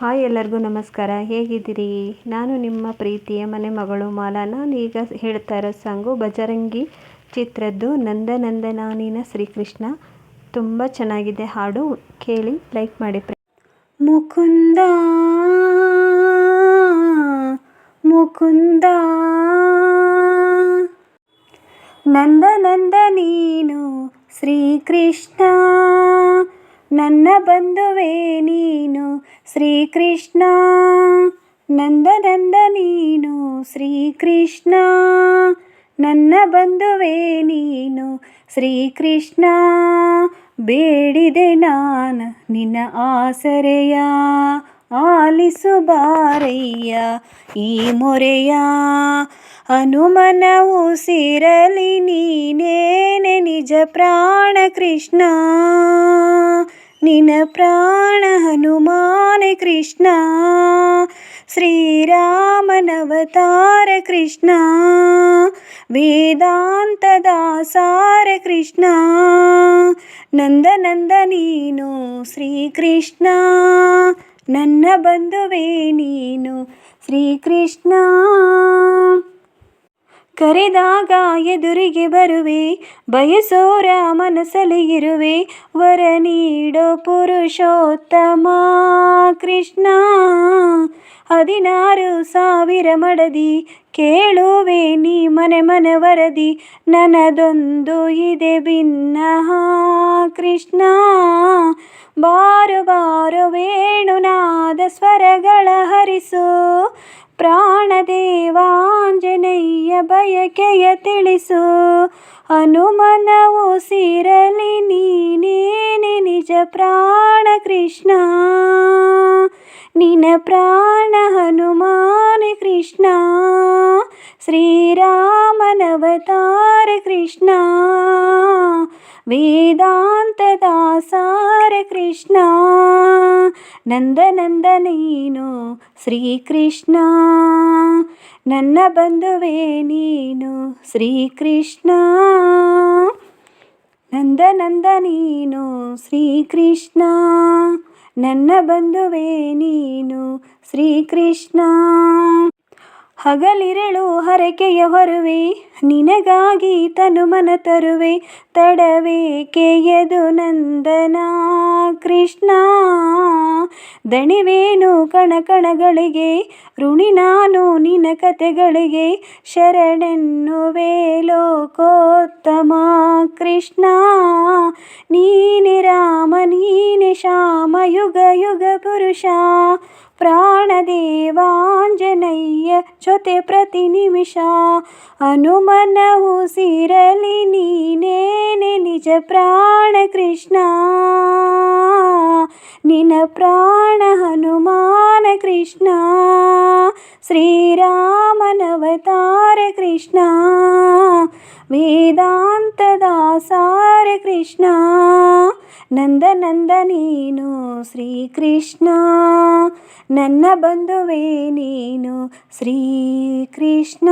Hi ಎಲ್ಲರಿಗೂ ನಮಸ್ಕಾರ. ಹೇಗಿದ್ದೀರಿ? ನಾನು ನಿಮ್ಮ ಪ್ರೀತಿಯ ಮನೆ ಮಗಳು ಮಾಲಾ. ನಾನು ಈಗ ಹೇಳ್ತಾ ಇರೋ ಸಾಂಗು ಬಜರಂಗಿ ಚಿತ್ರದ್ದು ನಂದ ನಂದನಾನಿನ ಶ್ರೀಕೃಷ್ಣ. ತುಂಬ ಚೆನ್ನಾಗಿದೆ ಹಾಡು. ಕೇಳಿ, ಲೈಕ್ ಮಾಡಿ ಮುಕುಂದ ಮುಕುಂದ ನಂದ ನಂದ ನೀನು ಶ್ರೀಕೃಷ್ಣ. ನನ್ನ ಬಂಧುವೇ ನೀನು, ಶ್ರೀಕೃಷ್ಣ. ನಂದ ನಂದ ನೀನು, ಶ್ರೀಕೃಷ್ಣ. ನನ್ನ ಬಂಧುವೇ ನೀನು, ಶ್ರೀಕೃಷ್ಣ. ಬೇಡಿದೆ ನಾನು ನಿನ್ನ ಆಸರೆಯ ಆಲಿಸು ಬಾರಯ್ಯ ಈ ಮೊರೆಯ ಹನುಮನ ಉಸಿರಲಿ ನೀನೇನೆ ನಿಜ ಪ್ರಾಣ ಕೃಷ್ಣ. ನಿನ ಪ್ರಾಣ ಹನುಮಾನ ಕೃಷ್ಣ. ಶ್ರೀರಾಮನವತಾರ ಕೃಷ್ಣ. ವೇದಾಂತದ ಸಾರ ಕೃಷ್ಣ. ನಂದ ನಂದ ನೀನು ಶ್ರೀಕೃಷ್ಣ. ನನ್ನ ಬಂಧುವೇ ನೀನು ಶ್ರೀಕೃಷ್ಣ. ಕರೆದಾಗ ಎದುರಿಗೆ ಬರುವೆ, ಬಯಸೋರ ಮನಸ್ಸಲ್ಲಿ ಇರುವೆ, ವರ ನೀಡೋ ಪುರುಷೋತ್ತಮ ಕೃಷ್ಣ. ಹದಿನಾರು ಸಾವಿರ ಮಡದಿ, ಕೇಳುವೆ ನೀ ಮನೆ ಮನೆ ವರದಿ, ನನದೊಂದು ಇದೆ ಭಿನ್ನ ಕೃಷ್ಣ. ಬಾರು ಬಾರು ವೇಣುನಾದ ಸ್ವರಗಳ ಹರಿಸು ಪ್ರಾಣದೇವಾಂಜನೇಯ ಬಯಕೆಯ ತಿಳಿಸು ಹನುಮನ ಉಸಿರಲಿ ನೀನೇನೆ ನಿಜ ಪ್ರಾಣ ಕೃಷ್ಣ ನಿನ ಪ್ರಾಣ ಹನುಮಾನ ಕೃಷ್ಣ ಶ್ರೀರಾಮನವತಾರ ಕೃಷ್ಣ ವೇದಾಂತದ ಸಾರ ಕೃಷ್ಣ ನಂದ ನಂದ ನೀನು ಶ್ರೀಕೃಷ್ಣ ನನ್ನ ಬಂಧುವೇ ನೀನು ಶ್ರೀಕೃಷ್ಣ ನಂದ ನಂದ ನೀನು ಶ್ರೀಕೃಷ್ಣ ನನ್ನ ಬಂಧುವೇ ನೀನು ಶ್ರೀಕೃಷ್ಣ ಹಗಲಿರಳು ಹರಕೆಯ ಹೊರುವೆ, ನಿನಗಾಗಿ ತನು ಮನ ತರುವೆ, ತಡವೇಕೆ ಎದು ನಂದನ ಕೃಷ್ಣ? ದಣಿವೇನು ಕಣಕಣಗಳಿಗೆ ಋಣಿ ನಾನು ನಿನ ಕತೆಗಳಿಗೆ, ಶರಣೆನ್ನುವೆ ಲೋಕೋತ್ತಮ ಕೃಷ್ಣ. ನೀನೆ ರಾಮ ನೀನೆ ಶ್ಯಾಮ ಯುಗ ಯುಗ ಪುರುಷ ಪ್ರಾಣದೇವಾಂಜನೇಯ ಜೊತೆ ಪ್ರತಿ ನಿಮಿಷ ಹನುಮನ ಉಸಿರಲಿ ನೀನೇನೆ ನಿಜ ಪ್ರಾಣ ಕೃಷ್ಣ ನಿನ ಪ್ರಾಣ ಹನುಮಾನ ಕೃಷ್ಣ ಶ್ರೀರಾಮನವತಾರ ಕೃಷ್ಣ ವೇದಾಂತದ ಸಾರ ಕೃಷ್ಣ ನಂದ ನಂದ ನೀನು ಶ್ರೀಕೃಷ್ಣ ನನ್ನ ಬಂಧುವೇ ನೀನು ಶ್ರೀಕೃಷ್ಣ